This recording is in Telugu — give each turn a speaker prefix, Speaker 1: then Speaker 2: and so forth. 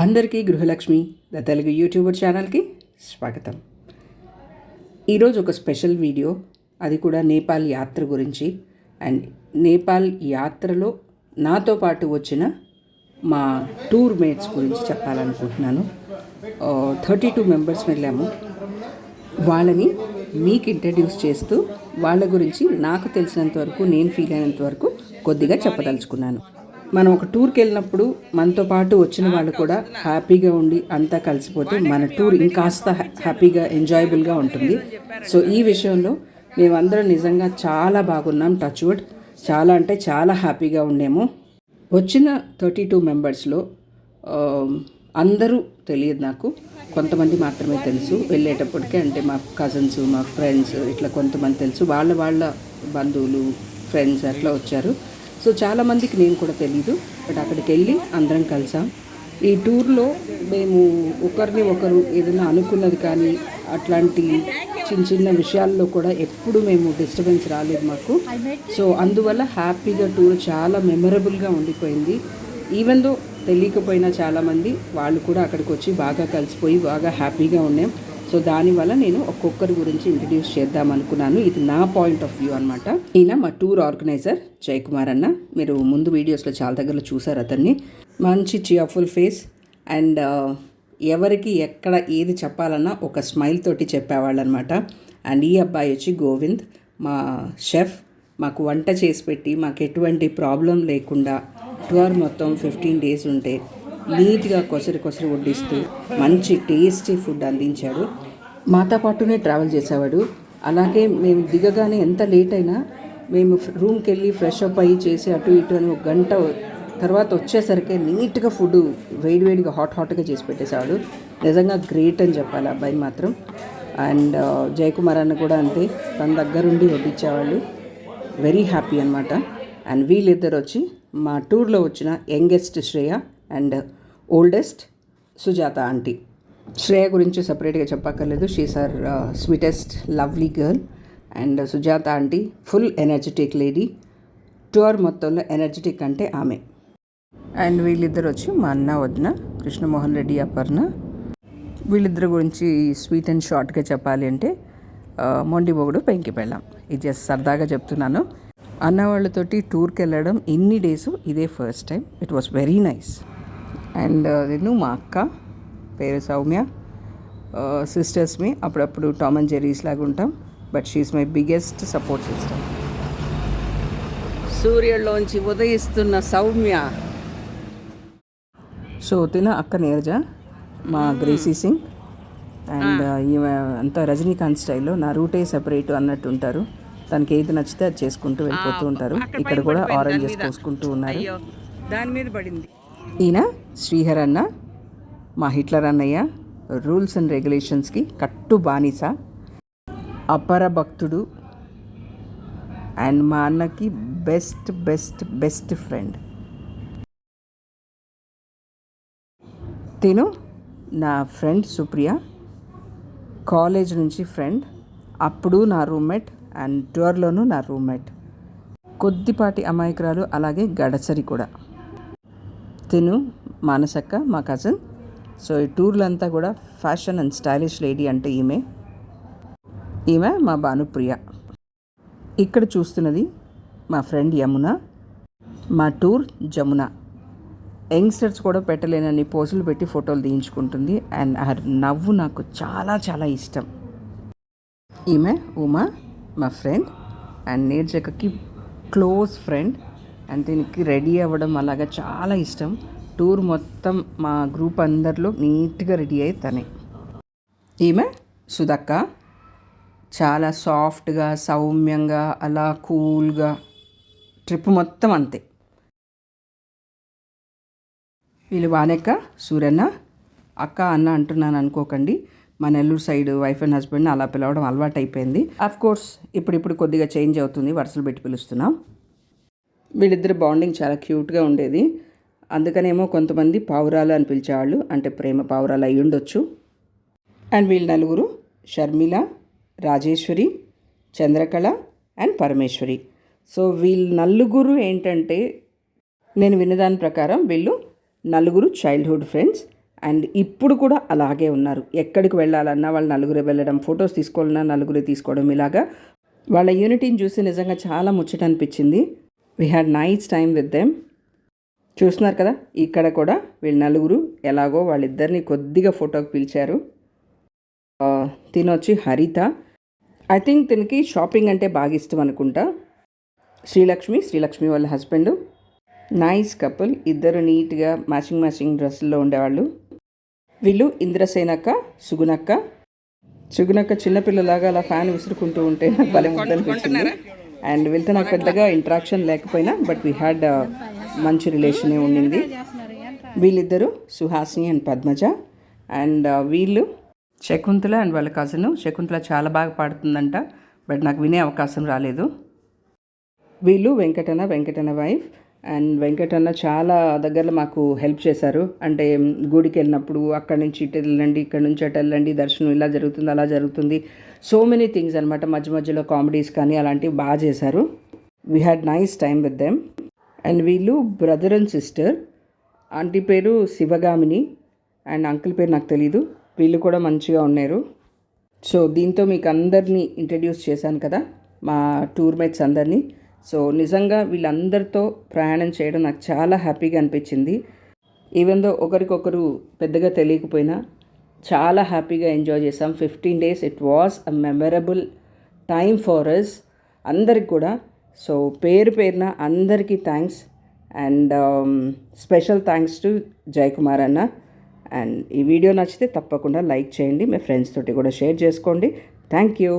Speaker 1: అందరికీ గృహలక్ష్మి ద తెలుగు యూట్యూబర్ ఛానల్కి స్వాగతం. ఈరోజు ఒక స్పెషల్ వీడియో అది కూడా నేపాల్ యాత్ర గురించి. అండ్ నేపాల్ యాత్రలో నాతో పాటు వచ్చిన మా టూర్ మేట్స్ గురించి చెప్పాలనుకుంటున్నాను. థర్టీ టూ మెంబర్స్ వెళ్ళాము. వాళ్ళని మీకు ఇంట్రడ్యూస్ చేస్తూ వాళ్ళ గురించి నాకు తెలిసినంత వరకు నేను ఫీల్ అయినంత వరకు కొద్దిగా చెప్పదలుచుకున్నాను. మనం ఒక టూర్కి వెళ్ళినప్పుడు మనతో పాటు వచ్చిన వాళ్ళు కూడా హ్యాపీగా ఉండి అంతా కలిసిపోతే మన టూర్ ఇంకాస్త హ్యాపీగా ఎంజాయబుల్గా ఉంటుంది. సో ఈ విషయంలో మేమందరం నిజంగా చాలా బాగున్నాం టచ్ వుడ్ చాలా అంటే చాలా హ్యాపీగా ఉండేము. వచ్చిన థర్టీ టూ మెంబర్స్లో అందరూ తెలియదు నాకు. కొంతమంది మాత్రమే తెలుసు. వెళ్ళేటప్పటికే అంటే మా కజిన్స్ మా ఫ్రెండ్స్ ఇట్లా కొంతమంది తెలుసు. వాళ్ళ వాళ్ళ బంధువులు ఫ్రెండ్స్ అట్లా వచ్చారు. సో చాలామందికి నేను కూడా తెలీదు బట్ అక్కడికి వెళ్ళి అందరం కలిసాం. ఈ టూర్లో మేము ఒకరిని ఒకరు ఏదైనా అనుకున్నది కానీ అట్లాంటి చిన్న చిన్న విషయాల్లో కూడా ఎప్పుడు మేము డిస్టర్బెన్స్ రాలేదు మాకు. సో అందువల్ల హ్యాపీగా టూర్ చాలా మెమరబుల్గా ఉండిపోయింది. ఈవెన్ దో తెలియకపోయినా చాలామంది వాళ్ళు కూడా అక్కడికి వచ్చి బాగా కలిసిపోయి బాగా హ్యాపీగా ఉన్నాం. సో దానివల్ల నేను ఒక్కొక్కరి గురించి ఇంట్రడ్యూస్ చేద్దాం అనుకున్నాను. ఇది నా పాయింట్ ఆఫ్ వ్యూ అనమాట ఈయన మా టూర్ ఆర్గనైజర్ జయకుమార్ అన్న. మీరు ముందు వీడియోస్లో చాలా దగ్గరలో చూసారు అతన్ని. మంచి చియర్ఫుల్ ఫేస్ అండ్ ఎవరికి ఎక్కడ ఏది చెప్పాలన్నా ఒక స్మైల్ తోటి చెప్పేవాళ్ళు అనమాట అండ్ ఈ అబ్బాయి వచ్చి గోవింద్ మా షెఫ్ మాకు వంట చేసి పెట్టి మాకు ఎటువంటి ప్రాబ్లం లేకుండా టూర్ మొత్తం ఫిఫ్టీన్ డేస్ ఉంటే నీట్గా కొసరి కొసరి వడ్డిస్తూ మంచి టేస్టీ ఫుడ్ అందించాడు. మాతో పాటునే ట్రావెల్ చేసేవాడు. అలాగే మేము దిగగానే ఎంత లేట్ అయినా మేము రూమ్కి వెళ్ళి ఫ్రెష్ అప్ అయ్యి చేసి అటు ఇటు అని ఒక గంట తర్వాత వచ్చేసరికి నీట్గా ఫుడ్ వేడివేడిగా హాట్ హాట్గా చేసి పెట్టేశాడు నిజంగా గ్రేట్ అని చెప్పాలి అబ్బాయి మాత్రం. అండ్ జయకుమార్ అన్న కూడా అంతే. తన దగ్గరుండి వడ్డించేవాళ్ళు వెరీ హ్యాపీ అనమాట అండ్ వీళ్ళిద్దరు వచ్చి మా టూర్లో వచ్చిన youngest Shreya and oldest Sujatha aunty. Shreya గురించి సపరేట్గా చెప్పక్కర్లేదు. She's our sweetest lovely girl and Sujatha aunty full energetic lady. Tour మొత్తంలో ఎనర్జెటిక్ అంటే ఆమె. అండ్ వీళ్ళిద్దరు వచ్చి మా అన్న వదిన కృష్ణమోహన్ రెడ్డి అపర్ణ. వీళ్ళిద్దరి గురించి స్వీట్ అండ్ షార్ట్గా చెప్పాలి అంటే మొండి మొగుడు పెంకి పెళ్ళాం. ఇది జస్ట్ సరదాగా చెప్తున్నాను. అన్న వాళ్ళతోటి టూర్కి వెళ్ళడం ఇన్ని డేస్ ఇదే first time. It was very nice and నేను మా అక్క పేరు సౌమ్య. సిస్టర్స్ మీ అప్పుడప్పుడు టామ్ అండ్ జెరీస్ లాగా ఉంటాం. But she is my biggest support system సూర్యుల్లోంచి ఉదయిస్తున్న సౌమ్య. సో తిన అక్క నీరజ మా గ్రేసీ సింగ్ అండ్ ఈమె అంతా రజనీకాంత్ స్టైల్లో నా రూటే సెపరేట్ అన్నట్టు ఉంటారు. తనకి ఏది నచ్చితే అది చేసుకుంటూ వెళ్ళిపోతూ ఉంటారు. ఇక్కడ కూడా ఆరెంజెస్ కోసుకుంటూ ఉన్నారు.
Speaker 2: దాని మీద పడింది.
Speaker 1: ఈయన? శ్రీహర్ అన్న మా హిట్లర్ అన్నయ్య రూల్స్ అండ్ రెగ్యులేషన్స్కి కట్టు బానిస అపర భక్తుడు అండ్ మా అన్నకి బెస్ట్ బెస్ట్ బెస్ట్ ఫ్రెండ్. తిను నా ఫ్రెండ్ సుప్రియ కాలేజ్ నుంచి ఫ్రెండ్ అప్పుడు నా రూమ్మేట్ అండ్ టూర్లోనూ నా రూమ్మేట్. కొద్దిపాటి అమాయకురాలు అలాగే గడచరి కూడా. తిను మానసక్క మా కజిన్ సో ఈ టూర్లంతా కూడా ఫ్యాషన్ అండ్ స్టైలిష్ లేడీ అంటే ఈమె. ఈమె మా భానుప్రియ. ఇక్కడ చూస్తున్నది మా ఫ్రెండ్ యమున. మా టూర్ జమున. యంగ్స్టర్స్ కూడా పెట్టలేనని పోజులు పెట్టి ఫోటోలు తీయించుకుంటుంది. అండ్ ఆ నవ్వు నాకు చాలా చాలా ఇష్టం. ఈమె ఉమా మా ఫ్రెండ్ అండ్ నేర్జకకి క్లోజ్ ఫ్రెండ్ అండ్ దీనికి రెడీ అవ్వడం అలాగా చాలా ఇష్టం. టూర్ మొత్తం మా గ్రూప్ అందరిలో నీట్గా రెడీ అయ్యి తనే. ఈమె సుధక్క. చాలా సాఫ్ట్గా సౌమ్యంగా అలా కూల్గా ట్రిప్ మొత్తం అంతే. వీళ్ళు వానెక్క సూరన్న అక్క అన్న అంటున్నాను అనుకోకండి. మా నెల్లూరు సైడ్ వైఫ్ అండ్ హస్బెండ్ని అలా పిలవడం అలవాటు అయిపోయింది అఫ్ కోర్స్ ఇప్పుడిప్పుడు కొద్దిగా చేంజ్ అవుతుంది. వరుసలు పెట్టి పిలుస్తున్నాం. వీళ్ళిద్దరు బాండింగ్ చాలా క్యూట్గా ఉండేది. అందుకనేమో కొంతమంది పావురాలు అని పిలిచేవాళ్ళు. అంటే ప్రేమ పావురాలు అయి ఉండొచ్చు. అండ్ వీళ్ళు నలుగురు షర్మిల రాజేశ్వరి చంద్రకళ అండ్ పరమేశ్వరి. సో వీళ్ళు నలుగురు ఏంటంటే నేను విన్నదాని ప్రకారం వీళ్ళు నలుగురు చైల్డ్హుడ్ ఫ్రెండ్స్ అండ్ ఇప్పుడు కూడా అలాగే ఉన్నారు. ఎక్కడికి వెళ్ళాలన్నా వాళ్ళు నలుగురు వెళ్ళడం ఫొటోస్ తీసుకోవాలన్నా నలుగురు తీసుకోవడం ఇలాగా వాళ్ళ యూనిటీని చూసి నిజంగా చాలా ముచ్చట అనిపించింది we had nice time with them చూస్తున్నారు కదా? ఇక్కడ కూడా వీళ్ళు నలుగురు ఎలాగో వాళ్ళిద్దరిని కొద్దిగా ఫోటోకి పిలిచారు. తినొచ్చి హరిత. ఐ థింక్ తినకి షాపింగ్ అంటే బాగా ఇష్టం అనుకుంటా. శ్రీలక్ష్మి శ్రీలక్ష్మి వాళ్ళ హస్బెండ్ నైస్ కపుల్ ఇద్దరు నీట్గా మ్యాచింగ్ మ్యాచింగ్ డ్రెస్సుల్లో ఉండేవాళ్ళు. వీళ్ళు ఇంద్రసేనక్క సుగునక్క సుగునక్క చిన్నపిల్లలాగా అలా ఫ్యాన్ విసురుకుంటూ ఉంటే నాకు భలే ముద్దలు అండ్ వీళ్ళతో నాకు పెద్దగా ఇంట్రాక్షన్ లేకపోయినా బట్ వీ హ్యాడ్ మంచి రిలేషనే ఉండింది. వీళ్ళిద్దరు Suhasini and Padmaja. And uh, వీళ్ళు శకుంతల అండ్ వాళ్ళ కజను శకుంతల చాలా బాగా పాడుతుందంట బట్ నాకు వినే అవకాశం రాలేదు. వీళ్ళు వెంకటన్న వెంకటన్న వైఫ్ అండ్ వెంకటన్న చాలా దగ్గరలో మాకు హెల్ప్ చేశారు. అంటే గుడికి వెళ్ళినప్పుడు అక్కడి నుంచి ఇటు వెళ్ళండి ఇక్కడ నుంచి అటు వెళ్ళండి దర్శనం ఇలా జరుగుతుంది అలా జరుగుతుంది. సో మెనీ థింగ్స్ అనమాట మధ్య మధ్యలో కామెడీస్ కానీ అలాంటివి బాగా చేశారు. We had nice time with them and వీళ్ళు బ్రదర్ అండ్ సిస్టర్ ఆంటీ పేరు శివగామిని అండ్ అంకుల్ పేరు నాకు తెలీదు. వీళ్ళు కూడా మంచిగా ఉన్నారు. సో దీంతో మీకు అందరినీ ఇంట్రడ్యూస్ చేశాను కదా మా టూర్ మేట్స్ అందరినీ. సో నిజంగా వీళ్ళందరితో ప్రయాణం చేయడం నాకు చాలా హ్యాపీగా అనిపించింది. ఈవెన్ దో ఒకరికొకరు పెద్దగా తెలియకపోయినా చాలా హ్యాపీగా ఎంజాయ్ చేసాం. Fifteen days it was a memorable time for us అందరికి కూడా. సో పేరు పేరున అందరికీ thanks and special thanks to Jayakumar anna. And ఈ వీడియో నచ్చితే తప్పకుండా లైక్ చేయండి. మీ ఫ్రెండ్స్ తోటి కూడా షేర్ చేసుకోండి. Thank you